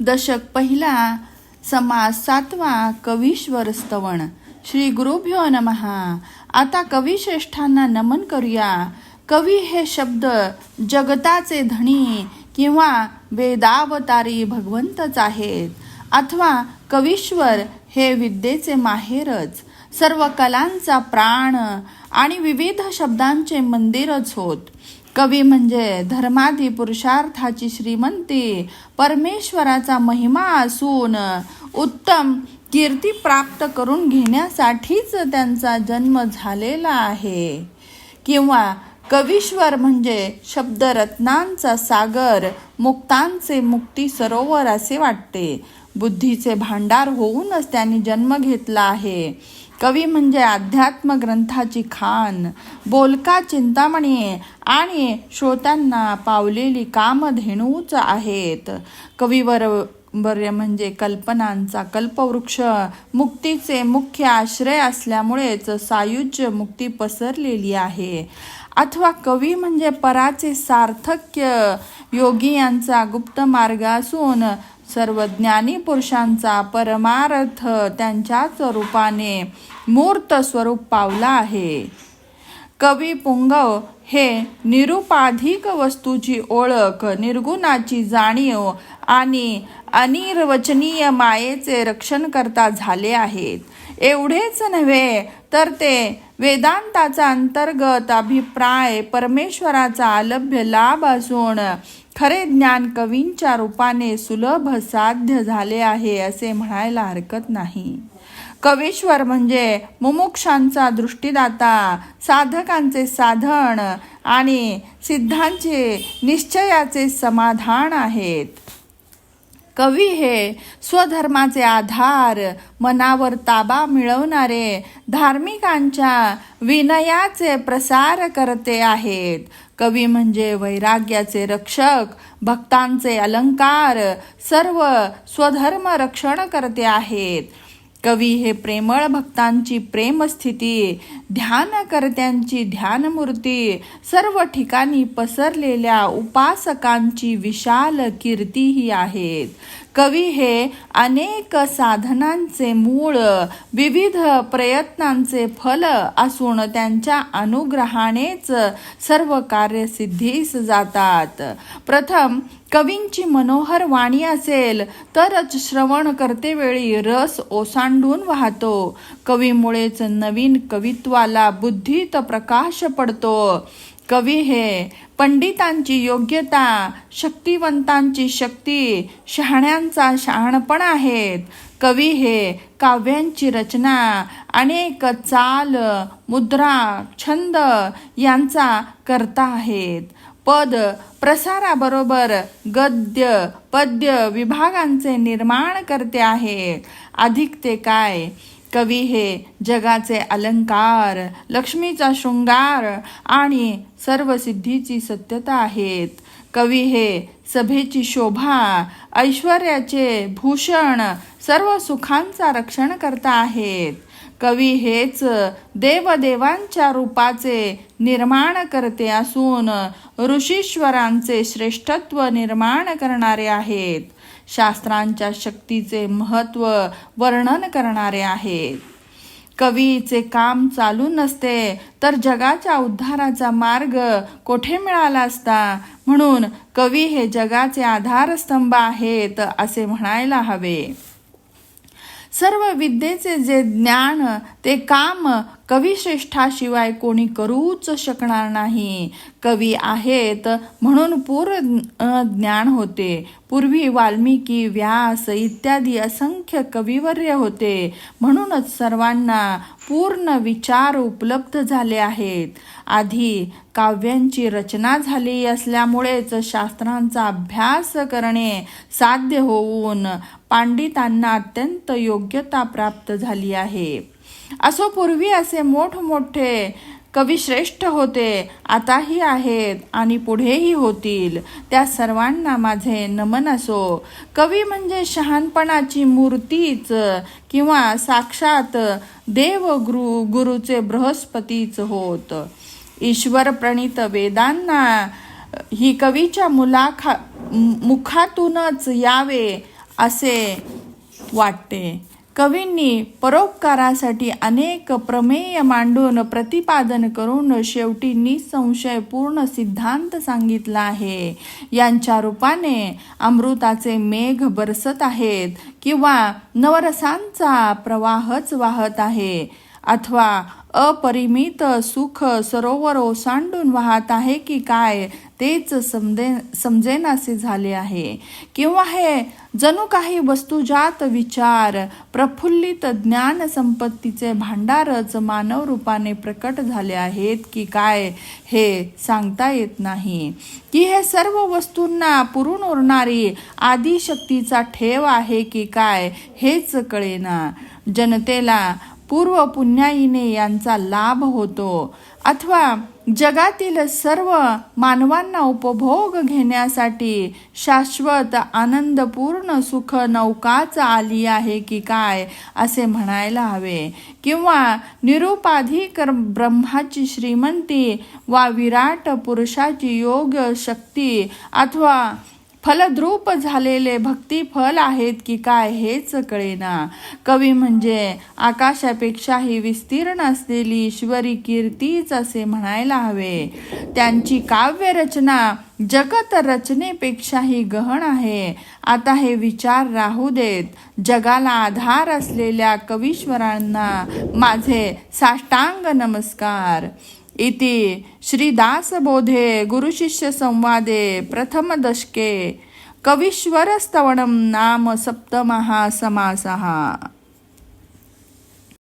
दशक पहिला समास सातवा कवीश्वर स्तवण श्री गुरुभ्यो नमहा आता कवीश्रेष्ठांना नमन करूया. कवी हे शब्द जगताचे धणी किंवा वेदावतारी भगवंतच आहेत. अथवा कवीश्वर हे विद्येचे माहेरच. सर्व कलांचा प्राण आणि विविध शब्दांचे मंदिरच होत. कवी म्हणजे धर्मादी पुरुषार्थाची श्रीमंती परमेश्वराचा महिमा असून उत्तम कीर्ती प्राप्त करून घेण्यासाठीच त्यांचा जन्म झालेला आहे. किंवा कवीश्वर म्हणजे शब्दरत्नांचा सागर मुक्तांचे मुक्ती सरोवर असे वाटते. बुद्धीचे भांडार होऊनच त्यांनी जन्म घेतला आहे. कवी म्हणजे अध्यात्म ग्रंथाची खान. बोलका चिंतामणी आणि श्रोत्यांना पावलेली कामधेणूच आहेत. कवीवर बर्य म्हणजे कल्पनांचा कल्पवृक्ष मुक्तीचे मुख्य आश्रय असल्यामुळेच सायुज्य मुक्ती पसरलेली आहे. अथवा कवी म्हणजे पराचे सार्थक्य योगी यांचा गुप्त मार्ग असून सर्व ज्ञानी पुरुषांचा परमार्थ त्यांच्याच रूपाने मूर्त स्वरूप पावला आहे. कवी पुंगव हे निरुपाधिक वस्तूची ओळख निर्गुणाची जाणीव आणि अनिर्वचनीय मायेचे रक्षण करता झाले आहेत. एवढेच नव्हे तर ते वेदांताचा अंतर्गत अभिप्राय परमेश्वराचा अलभ्य लाभ असून खरे ज्ञान कवींच्या रूपाने सुलभ साध्य झाले आहे असे म्हणायला हरकत नाही. कवीश्वर म्हणजे मुमुक्षांचा दृष्टीदाता साधकांचे साधन आणि सिद्धांचे निश्चयाचे समाधान आहेत. कवी हे. स्वधर्माचे आधार मनावर ताबा मिळवणारे धार्मिकांच्या विनयाचे प्रसार करते आहेत. कवी म्हणजे वैराग्याचे रक्षक भक्तांचे अलंकार सर्व स्वधर्म रक्षण करते आहेत. कवी हे प्रेमळ भक्तांची प्रेमस्थिती ध्यानकर्त्यांची ध्यानमूर्ती सर्व ठिकाणी पसरलेल्या उपासकांची विशाल कीर्तीही आहेत. कवी हे अनेक साधनांचे मूळ विविध प्रयत्नांचे फल असून त्यांच्या अनुग्रहानेच सर्व कार्यसिद्धीस जातात. प्रथम कवींची मनोहर वाणी असेल तरच श्रवण करतेवेळी रस ओसांडून वाहतो. कवीमुळेच नवीन कवित्वाला बुद्धीत प्रकाश पडतो. कवी हे पंडितांची योग्यता शक्तिवंतांची शक्ती शहाण्यांचा शहाणपण आहेत. कवी हे काव्यांची रचना अनेक चाल मुद्रा छंद यांचा करता आहेत. पद प्रसाराबरोबर गद्य पद्य विभागांचे निर्माण करते आहेत अधिक ते काय? कवी हे जगाचे अलंकार लक्ष्मीचा शृंगार आणि सर्व सिद्धीची सत्यता आहेत. कवी हे सभेची शोभा ऐश्वर्याचे भूषण सर्व सुखांचा रक्षण करता आहेत. कवी हेच देवदेवांच्या रूपाचे निर्माण करते असून ऋषीश्वरांचे श्रेष्ठत्व निर्माण करणारे आहेत. शास्त्रांच्या शक्तीचे महत्त्व वर्णन करणारे आहेत. कवीचे काम चालू नसते तर जगाच्या उद्धाराचा मार्ग कोठे मिळाला असता? म्हणून कवी हे जगाचे आधारस्तंभ आहेत असे म्हणायला हवे. सर्व विद्येचे जे ज्ञान ते काम कविश्रेष्ठाशिवाय कोणी करूच शकणार नाही. कवी आहेत म्हणून पूर्ण ज्ञान होते. पूर्वी वाल्मिकी व्यास इत्यादी असंख्य कविवर्य होते. म्हणूनच सर्वांना पूर्ण विचार उपलब्ध झाले आहेत. आधी काव्यांची रचना झाली असल्यामुळेच शास्त्रांचा अभ्यास करणे साध्य होऊन पांडितांना अत्यंत योग्यता प्राप्त झाली आहे. असो पूर्वी असे मोठमोठे कवी श्रेष्ठ होते आताही आहेत आणि पुढेही होतील. त्या सर्वांना माझे नमन असो. कवी म्हणजे शहाणपणाची मूर्तीच किंवा साक्षात देव गुरु गुरुचे बृहस्पतीच होत. ईश्वर प्रणित वेदांना ही कवीच्या मुलाखा मुखातूनच यावे असे वाटते. कवींनी परोपकारासाठी अनेक प्रमेय मांडून प्रतिपादन करून शेवटी निसंशयपूर्ण सिद्धांत सांगितला आहे. यांच्या रूपाने अमृताचे मेघ बरसत आहेत किंवा नवरसांचा प्रवाहच वाहत आहे. अथवा अपरिमित सुख सरोवर ओसांडून वाहत आहे की काय तेच समजे समजेनासे झाले आहे. किंवा हे? जणू काही वस्तुजात विचार प्रफुल्लित ज्ञान संपत्तीचे भांडारच मानव रूपाने प्रकट झाले आहेत की काय हे सांगता येत नाही. की हे सर्व वस्तूंना पुरून उरणारी आदिशक्तीचा ठेव आहे की काय हेच कळेना. जनतेला पूर्व पुण्याईने यांचा लाभ होतो. अथवा जगातील सर्व मानवांना उपभोग घेण्यासाठी शाश्वत आनंदपूर्ण सुख नौकाच आली आहे की काय असे म्हणायला हवे. किंवा निरुपाधिक ब्रह्माची श्रीमंती वा विराट पुरुषाची योग शक्ती अथवा फलद्रूप झालेले भक्तिफल आहेत की काय हेच कळेना. कवी म्हणजे आकाशापेक्षाही विस्तीर्ण असलेली ईश्वरी कीर्तीच असे म्हणायला हवे. त्यांची काव्यरचना जगत रचनेपेक्षाही गहन आहे. आता हे विचार राहू देत. जगाला आधार असलेल्या कवीश्वरांना माझे साष्टांग नमस्कार. इति श्रीदासबोधे गुरुशिष्यसंवादे प्रथमदशके प्रथम कवीश्वरस्तवणं नाम सप्तमः समासः